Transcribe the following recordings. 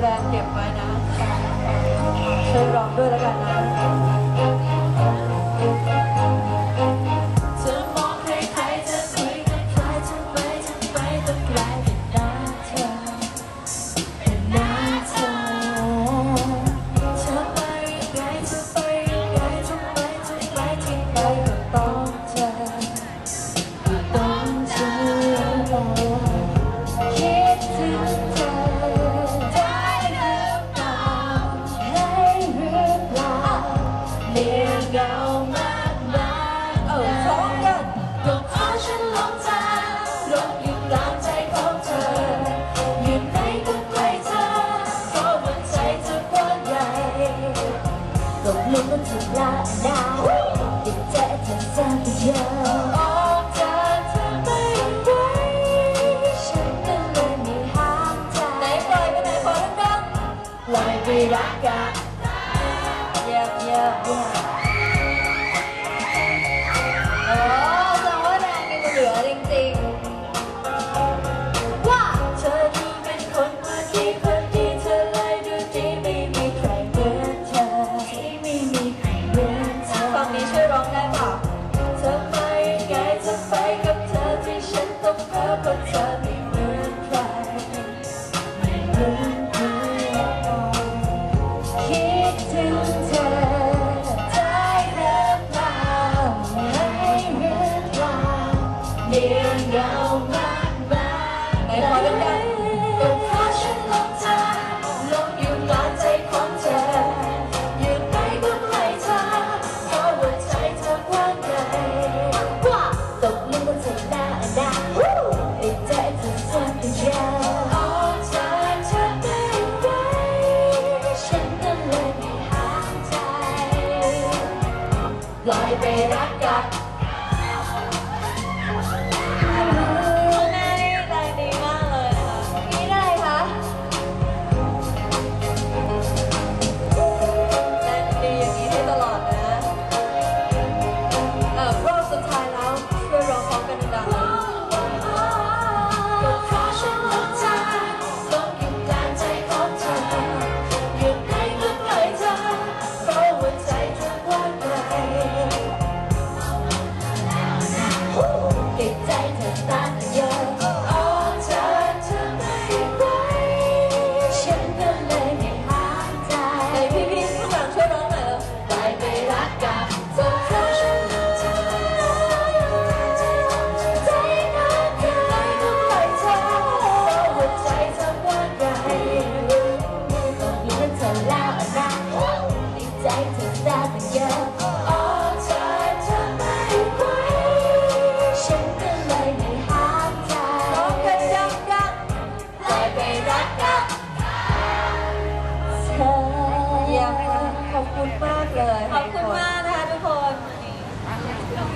แรงเก็บไว้นะช่วยร้องด้วยแล้วกันนะ ปล่อยไป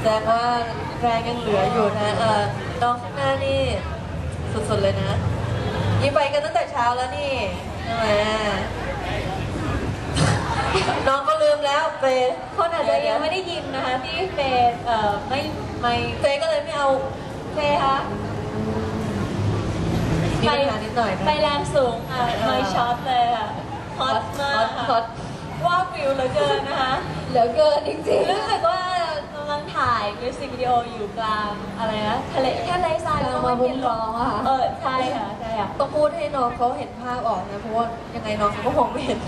แสดงว่าแรงยังเหลืออยู่นะเออน้องข้างหน้านี่สุดๆเลยนะยี่ไปกันตั้งแต่เช้าแล้วนี่ใช่ไหมน้องก็ลืมแล้วเฟย์คนอาจจะยังไม่ได้ยินนะคะที่เฟย์เอ่อไม่ไม่เฟย์ก็เลยไม่เอาเฟย์คะมีปัญหานิดหน่อยนะ ไปแรงสูงอะไม่ช็อตเลยอะฮอตมากฮอต ว่าฟิวเหลือเกินนะคะ เหลือเกินจริงรู้สึกว่ากำลังถ่ายมิวสิกวิดีโออยู่กลางอะไรนะทะเลทะเลทรายๆก็มาไม่บุเห็ญนร้องอะค่ะ เออใช่ค่ะใช่ค่ะต้องพูดให้น้องเขาเห็นภาพออกนะเพราะว่ายังไงน้องเขาก็มองไม่เห็น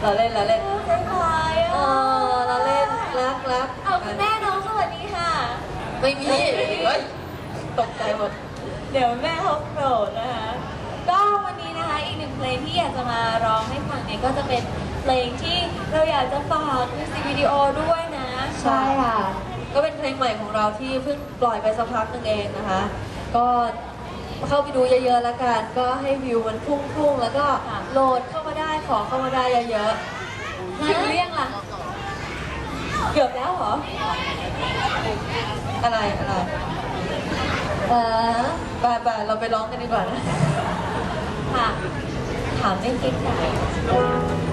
เราเล่นเราเล่นคล้ายๆเออะอเราเล่นรักรักเอาคุณแม่น้องสวัสดีค่ะ ไม่มีเฮ้ยตกใจหมด เดี๋ยวแม่เขาโกรธนะคะ ก็วันนี้นะคะอีกหนึ่งเพลงที่อยากจะมาร้องให้ฟังเนี่ยก็จะเป็นเพลงที่เราอยากจะฝากมิวสิกวิดีโอด้วยนะ ใช่ค่ะ ก็เป็นเพลงใหม่ของเราที่เพิ่งปล่อยไปสักพักหนึ่งเองนะคะ ก็เข้าไปดูเยอะๆแล้วกัน ก็ให้วิวมันพุ่งๆ แล้วก็โหลดเข้ามาได้ขอเข้ามาได้เยอะถึงเรียงล่ะๆเกือบแล้วเหรอ อะไรอะไรเออไปไปเราไปร้องกันดีกว่านะค่ะถามไม่คิดใจใครร้องได้ช่